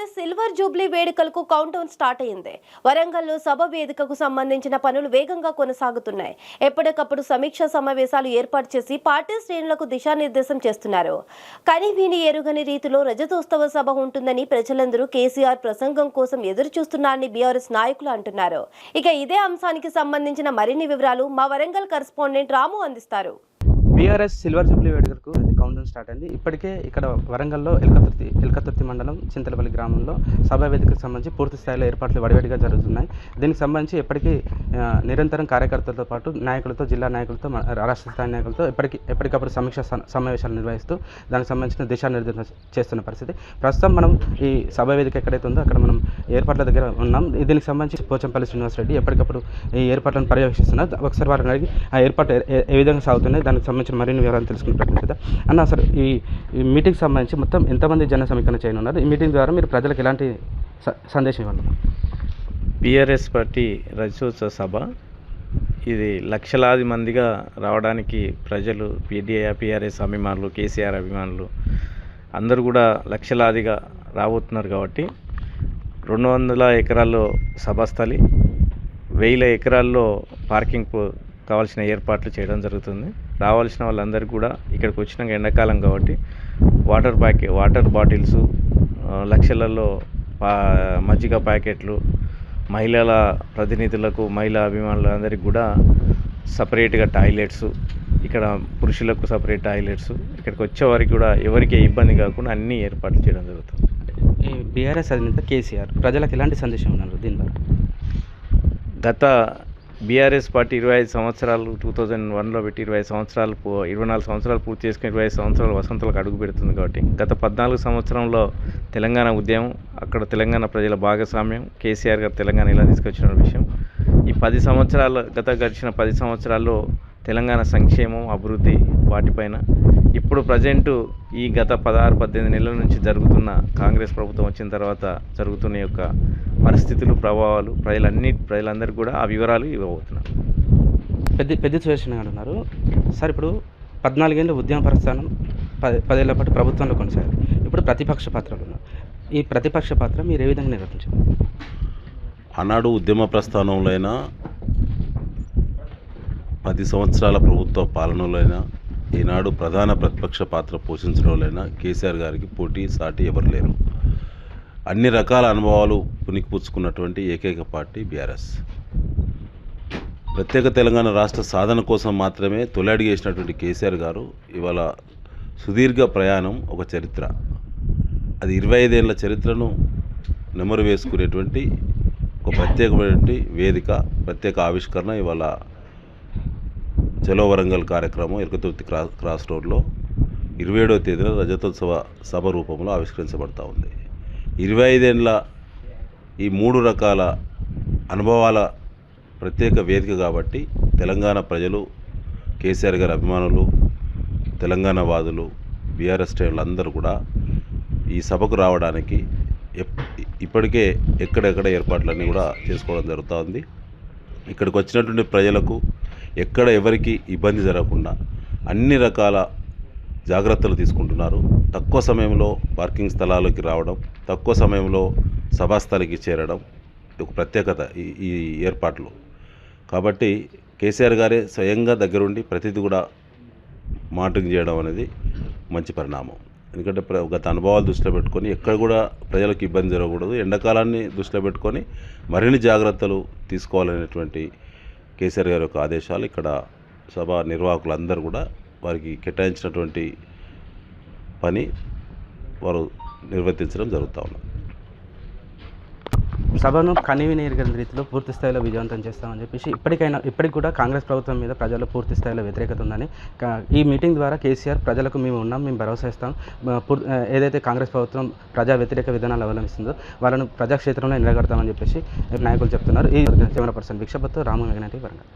BRS silver jubilee వేడుకలకు countdown start అయింది వరంగల్లో సభ వేదికకు సంబంధించిన పనులు వేగంగా కొనసాగుతున్నాయి. ఎప్పటికప్పుడు సమీక్షా సమావేశాలు ఏర్పాటు చేసి పార్టీ శ్రేణులకు దిశానిర్దేశం చేస్తున్నారు. కానీ ఎరుగని రీతిలో రజతోత్సవ సభ ఉంటుందని ప్రజలందరూ కేసీఆర్ ప్రసంగం కోసం ఎదురు చూస్తున్నారని బీఆర్ఎస్ నాయకులు అంటున్నారు. ఇక ఇదే అంశానికి సంబంధించిన మరిన్ని వివరాలు మా వరంగల్ కరెస్పాండెంట్ రాము అందిస్తారు. బీఆర్ఎస్ సిల్వర్ జూబ్లీ వేడుకలకు కౌంటౌన్ స్టార్ట్ అయింది. ఇప్పటికే ఇక్కడ వరంగల్లో ఎల్కతుర్తి ఎల్కతుర్తి మండలం చింతలపల్లి గ్రామంలో సభా వేదికకు సంబంధించి పూర్తి స్థాయిలో ఏర్పాట్లు వడివడిగా జరుగుతున్నాయి. దీనికి సంబంధించి ఎప్పటికీ నిరంతరం కార్యకర్తలతో పాటు నాయకులతో జిల్లా నాయకులతో రాష్ట్ర స్థాయి నాయకులతో ఎప్పటికీ ఎప్పటికప్పుడు సమీక్ష స- సమావేశాలు నిర్వహిస్తూ దానికి సంబంధించిన దిశానిర్దేశం చేస్తున్న పరిస్థితి. ప్రస్తుతం మనం ఈ సభా వేదిక ఎక్కడైతే ఉందో అక్కడ మనం ఏర్పాట్ల దగ్గర ఉన్నాం. దీనికి సంబంధించి పోచంపల్లి శ్రీనివాస్ రెడ్డి ఎప్పటికప్పుడు ఈ ఏర్పాట్లను పర్యవేక్షిస్తున్నారు. ఒకసారి వారిని అడిగి ఆ ఏర్పాటు ఏ- విధంగా సాగుతున్నాయి దానికి సంబంధించిన మరిన్ని వివరాలు తెలుసుకుని ప్రయత్నం అన్న అసలు ఈ ఈ మీటింగ్ సంబంధించి మొత్తం ఎంతమంది జన సమీకరణ చేయనున్నారు? ఈ మీటింగ్ ద్వారా మీరు ప్రజలకు ఎలాంటి స- సందేశం ఇవ్వండి బీఆర్ఎస్ పార్టీ రజోత్సవ సభ. ఇది లక్షలాది మందిగా రావడానికి ప్రజలు పీడిఐ పీఆర్ఎస్ అభిమానులు కేసీఆర్ అభిమానులు అందరూ కూడా లక్షలాదిగా రాబోతున్నారు కాబట్టి రెండు వందల ఎకరాల్లో సభాస్థలి వేల ఎకరాల్లో పార్కింగ్ కావాల్సిన ఏర్పాట్లు చేయడం జరుగుతుంది. రావాల్సిన వాళ్ళందరికీ కూడా ఇక్కడికి వచ్చినాక ఎండాకాలం కాబట్టి వాటర్ ప్యాకెట్ వాటర్ బాటిల్స్ లక్షలలో మజ్జిగ ప్యాకెట్లు మహిళల ప్రతినిధులకు మహిళా అభిమానులందరికీ కూడా సపరేట్గా టాయిలెట్స్ ఇక్కడ పురుషులకు సపరేట్ టాయిలెట్స్ ఇక్కడికి వచ్చే వారికి కూడా ఎవరికి ఇబ్బంది కాకుండా అన్ని ఏర్పాట్లు చేయడం జరుగుతుంది. బీఆర్ఎస్ అధినేత కేసీఆర్ ప్రజలకు ఎలాంటి సందేశం ఉన్నారు దీని ద్వారా గత బీఆర్ఎస్ పార్టీ ఇరవై ఐదు సంవత్సరాలు టూ థౌజండ్ వన్లో పెట్టి ఇరవై సంవత్సరాలు ఇరవై నాలుగు సంవత్సరాలు పూర్తి చేసుకుని ఇరవై ఐదు సంవత్సరాలు వసంతలకు అడుగు పెడుతుంది కాబట్టి. గత పద్నాలుగు సంవత్సరంలో తెలంగాణ ఉద్యమం అక్కడ తెలంగాణ ప్రజల భాగస్వామ్యం కేసీఆర్ గారు తెలంగాణ ఇలా తీసుకొచ్చిన విషయం. ఈ పది సంవత్సరాల గత గడిచిన పది సంవత్సరాల్లో తెలంగాణ సంక్షేమం అభివృద్ధి వాటిపైన ఇప్పుడు ప్రజెంటు ఈ గత పదహారు పద్దెనిమిది నెలల నుంచి జరుగుతున్న కాంగ్రెస్ ప్రభుత్వం వచ్చిన తర్వాత జరుగుతున్న యొక్క పరిస్థితులు ప్రభావాలు ప్రజలన్నీ ప్రజలందరికీ కూడా ఆ వివరాలు ఇవ్వబోతున్నారు పెద్ద పెద్ద సురేషన్ గారు ఉన్నారు. సార్ ఇప్పుడు పద్నాలుగేళ్ళ ఉద్యమ ప్రస్థానం పది పదేళ్ళ పాటు ప్రభుత్వంలో కొనసాగారు ఇప్పుడు ప్రతిపక్ష పాత్రలు ఉన్నారు. ఈ ప్రతిపక్ష పాత్ర మీరు ఏ విధంగా నిర్వర్తించారు? ఆనాడు ఉద్యమ ప్రస్థానంలో అయినా పది సంవత్సరాల ప్రభుత్వ పాలనలో అయినా ఈనాడు ప్రధాన ప్రతిపక్ష పాత్ర పోషించడంలోనైనా కేసీఆర్ గారికి పోటీ సాటి ఎవరు లేరు. అన్ని రకాల అనుభవాలు పుణికిపుచ్చుకున్నటువంటి ఏకైక పార్టీ బీఆర్ఎస్. ప్రత్యేక తెలంగాణ రాష్ట్ర సాధన కోసం మాత్రమే తొలి చేసినటువంటి కేసీఆర్ గారు ఇవాళ సుదీర్ఘ ప్రయాణం ఒక చరిత్ర. అది ఇరవై ఐదేళ్ళ చరిత్రను నెమరు వేసుకునేటువంటి ఒక ప్రత్యేకమైనటువంటి వేదిక ప్రత్యేక ఆవిష్కరణ ఇవాళ చలో వరంగల్ కార్యక్రమం ఇరుకతుర్తి క్రాస్ క్రాస్ రోడ్లో ఇరవై ఏడవ తేదీన రజతోత్సవ సభ రూపంలో ఆవిష్కరించబడతా ఉంది. ఇరవై ఐదేండ్ల ఈ మూడు రకాల అనుభవాల ప్రత్యేక వేదిక కాబట్టి తెలంగాణ ప్రజలు కేసీఆర్ గారి అభిమానులు తెలంగాణ వాదులు బీఆర్ఎస్ శ్రేణులు అందరూ కూడా ఈ సభకు రావడానికి ఎప్- ఇప్పటికే ఎక్కడెక్కడ ఏర్పాట్లన్నీ కూడా చేసుకోవడం జరుగుతూ ఉంది. ఇక్కడికి వచ్చినటువంటి ప్రజలకు ఎక్కడ ఎవరికి ఇబ్బంది జరగకుండా అన్ని రకాల జాగ్రత్తలు తీసుకుంటున్నారు. తక్కువ సమయంలో పార్కింగ్ స్థలాలకి రావడం తక్కువ సమయంలో సభాస్థలికి చేరడం ఒక ప్రత్యేకత ఈ ఈ ఏర్పాట్లు. కాబట్టి కేసీఆర్ గారే స్వయంగా దగ్గరుండి ప్రతిదీ కూడా మానిటరింగ్ చేయడం అనేది మంచి పరిణామం. ఎందుకంటే ప్ర- గత అనుభవాలు దృష్టిలో పెట్టుకొని ఎక్కడ కూడా ప్రజలకు ఇబ్బంది జరగకూడదు. ఎండాకాలాన్ని దృష్టిలో పెట్టుకొని మరిన్ని జాగ్రత్తలు తీసుకోవాలనేటువంటి కేసీఆర్ గారి యొక్క ఆదేశాలు ఇక్కడ సభ నిర్వాహకులందరూ కూడా వారికి కేటాయించినటువంటి పని వారు నిర్వర్తించడం జరుగుతూ ఉన్నది. సభను కనివిని రీతిలో పూర్తి స్థాయిలో విజయవంతం చేస్తామని చెప్పేసి ఇప్పటికైనా ఇప్పటికి కూడా కాంగ్రెస్ ప్రభుత్వం మీద ప్రజల్లో పూర్తి స్థాయిలో వ్యతిరేకత ఉందని ఈ మీటింగ్ ద్వారా కేసీఆర్ ప్రజలకు మేము ఉన్నాం మేము భరోసా ఇస్తాం. ఏదైతే కాంగ్రెస్ ప్రభుత్వం ప్రజా వ్యతిరేక విధానాలు అవలంబిస్తుందో వాళ్ళను ప్రజాక్షేత్రంలో నిలగడతామని చెప్పేసి నాయకులు చెప్తున్నారు. ఈ కెమెరా పర్సన్ భిక్షపత్తు రాము వెంకటరెడ్డి వరంగల్.